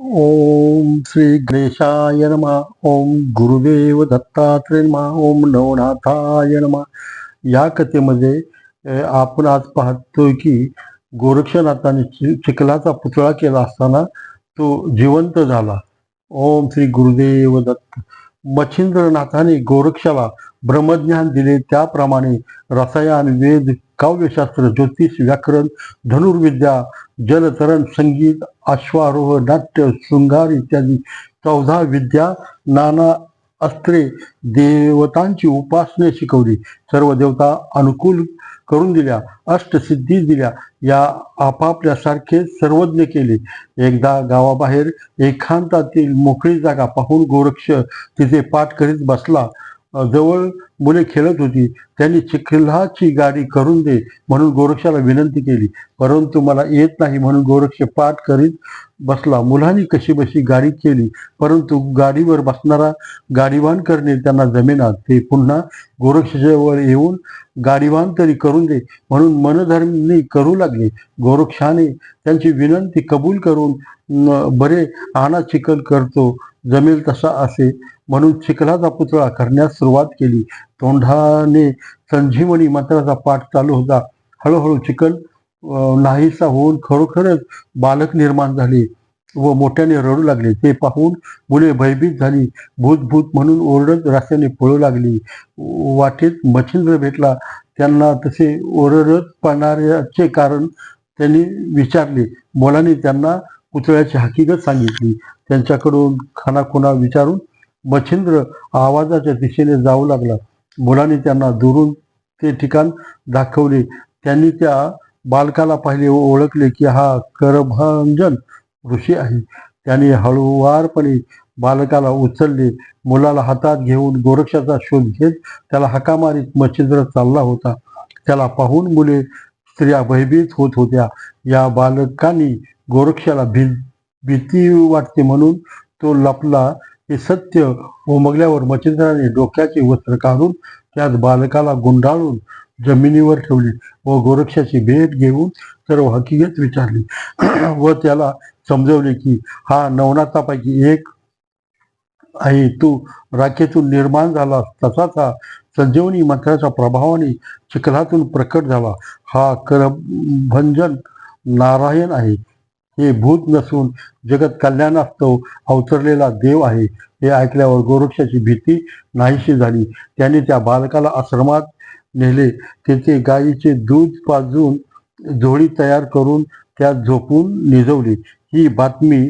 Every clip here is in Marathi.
ओम श्री गणेशाय नमः ओम गुरुदेव दत्तात्रय नमः ओम नवनाथाय नमः. या कथेमध्ये आपण आज पाहतोय की गोरक्षनाथाने चि- चिखलाचा पुतळा केला असताना तो जिवंत झाला. ओम श्री गुरुदेव दत्त. मच्छिंद्रनाथाने गोरक्षाला ब्रह्मज्ञान दिले. त्याप्रमाणे रसायन वेद काव्यशास्त्र ज्योतिष व्याकरण धनुर्विद्या जलतरण संगीत अश्वारोह नाट्य शृंगार इत्यादी चौदा विद्या नाना अस्त्रे देवतांची उपासने शिकवली. सर्व देवता अनुकूल करून दिल्या अष्टसिद्धी दिल्या. या आपापल्यासारखे सर्वज्ञ केले. एकदा गावाबाहेर एकांतातील मोकळी जागा पाहून गोरक्ष तिथे पाठ करीत बसला. जवळ मुले खेळत होती. त्यांनी चिखलाची गाडी करून दे म्हणून गोरक्षाला विनंती केली. परंतु मला येत नाही म्हणून गोरक्ष पाठ करीत बसला. मुलांनी कशी बशी गाडी केली. परंतु गाडीवर बसणारा गाडीवान करणे त्यांना जमेना. ते पुन्हा गोरक्षाजवळ येऊन गाडीवान तरी करून दे म्हणून मनधर्मी करू लागले. गोरक्षाने त्यांची विनंती कबूल करून बरे आणा चिखल करतो. जमेल तसा असे म्हणून चिखलाचा पुतळा करण्यास सुरुवात केली. तोंडाने संजीवनी मंत्राचा पाठ चालू होता. हळूहळू चिखल नाहीसा होऊन खरोखरच बालक निर्माण झाले व मोठ्याने रडू लागले. ते पाहून मुले भयभीत झाली. भूत भूत म्हणून ओरडत रस्त्याने पळू लागली. वाटेत मच्छिंद्र भेटला. त्यांना तसे ओरडत पडणाऱ्याचे कारण त्यांनी विचारले. मुलाने त्यांना पुतळ्याची हकीकत सांगितली. त्यांच्याकडून खानाखुणा विचारून मच्छिंद्र आवाजाच्या दिशेने जाऊ लागला. मुलाने त्यांना दुरून ते ठिकाण दाखवले. त्यांनी त्या बालकाला पाहिले व ओळखले की हा करभंजन ऋषी आहे. त्याने हळुवारपणे बालकाला उचलले. मुलाला हातात घेऊन गोरक्षाचा शोध घेत त्याला हाका मारीत मच्छिंद्र चालला होता. त्याला पाहून मुले स्त्रिया भयभीत होत होत्या. या बालकांनी गोरक्षाला भिंत भीती वाटते म्हणून तो लपला. हे सत्य उमगल्यावर मच्छिंद्राने डोक्याचे वस्त्र काढून त्यात बालकाला गुंडाळून जमिनीवर ठेवली व गोरक्षाची भेट घेऊन सर्व हकीकत विचारली. व त्याला समजवले की हा नवनाथापैकी एक आहे. तू राखेतून निर्माण झाला तसाच हा संजीवनी मंत्राच्या प्रभावाने चिखलातून प्रकट झाला. हा करभंजन नारायण आहे. हे भूत नसून जगत कल्याणास्तव अवतरलेला देव आहे. हे ऐकल्यावर गोरक्षाची भीती नाहीशी झाली. त्याने त्या बालकाला आश्रमात नेले. तेथे गायीचे दूध पाजून झोळी तयार करून त्यात झोपून निजवली. ही बातमी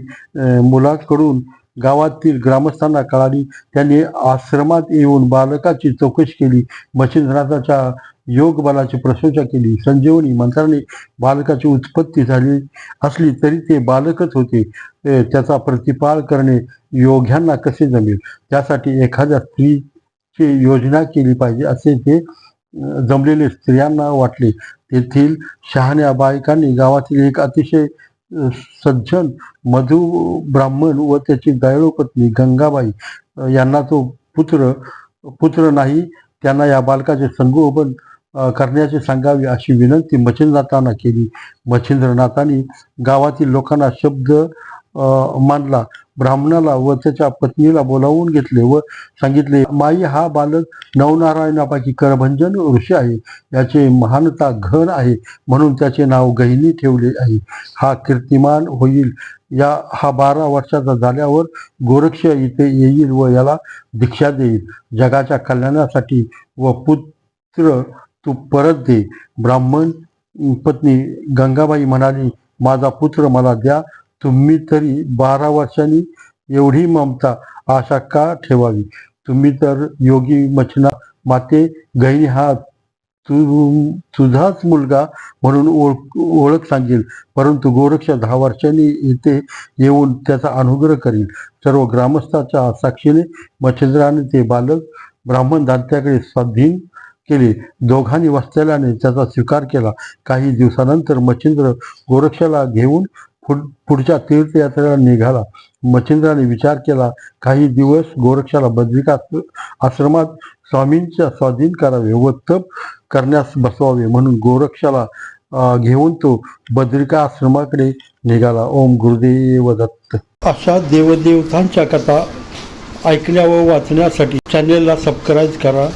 मुलाकडून गावातील ग्रामस्थांना कळाली. त्यांनी आश्रमात येऊन बालकाची चौकशी केली. मच्छिंद्रनाथाच्या योग बलाची प्रशंसा केली संजीवनी मंत्राने बालकाची उत्पत्ती झाली असली तरी ते बालकच होते. त्याचा प्रतिपाळ करणे योग्यांना कसे जमेल? त्यासाठी एखाद्या स्त्रीची योजना केली पाहिजे असे ते जमलेले स्त्रियांना वाटले. तेथील शहाण्या बायकांनी गावातील एक अतिशय सज्जन मधु ब्राह्मण व त्याची दयाळू पत्नी गंगाबाई यांना तो पुत्र पुत्र नाही त्यांना या बालकाचे संगोपन करण्याचे सांगावे अशी विनंती मच्छिंद्रनाथांना केली. मच्छिंद्रनाथांनी गावातील लोकांना शब्द मानला ब्राह्मणाला व त्याच्या पत्नीला बोलावून घेतले व सांगितले माई हा बालक नवनारायणापैकी करभंजन ऋषी आहे. याचे महानता घन आहे. म्हणून त्याचे नाव गहिनी ठेवले आहे. हा कीर्तिमान होईल. या हा बारा वर्षाचा झाल्यावर गोरक्ष इथे येईल व याला दीक्षा देईल. जगाच्या कल्याणासाठी व पुत्र तू परत दे. ब्राह्मण पत्नी गंगाबाई म्हणाली माझा पुत्र मला द्या. तुम्ही तरी बारा वर्षांनी एवढी ममता आशा का ठेवावी? तुम्ही तर योगी मचना माते गहिनी हा तू तुझाच मुलगा म्हणून ओळख ओळख सांगेल. परंतु गोरक्ष दहा वर्षांनी इथे येऊन त्याचा अनुग्रह करील. सर्व ग्रामस्थाच्या साक्षीने मच्छिंद्राने ते बालक ब्राह्मण दात्याकडे स्वाधीन केले. दोघांनी वसलेल्याने त्याचा स्वीकार केला. काही दिवसानंतर मच्छिंद्र गोरक्षाला घेऊन पुढच्या तीर्थयात्रेला निघाला. मच्छिंद्राने विचार केला काही दिवस गोरक्षाला बद्रिका आश्रमात स्वामींच्या स्वाधीन करावे व तप करण्यास बसवावे म्हणून गोरक्षाला घेऊन तो बद्रिका आश्रमाकडे निघाला. ओम गुरुदेव दत्त अशा देवदेवतांच्या कथा ऐकण्या व वाचण्यासाठी चॅनेलला सबस्क्राईब करा.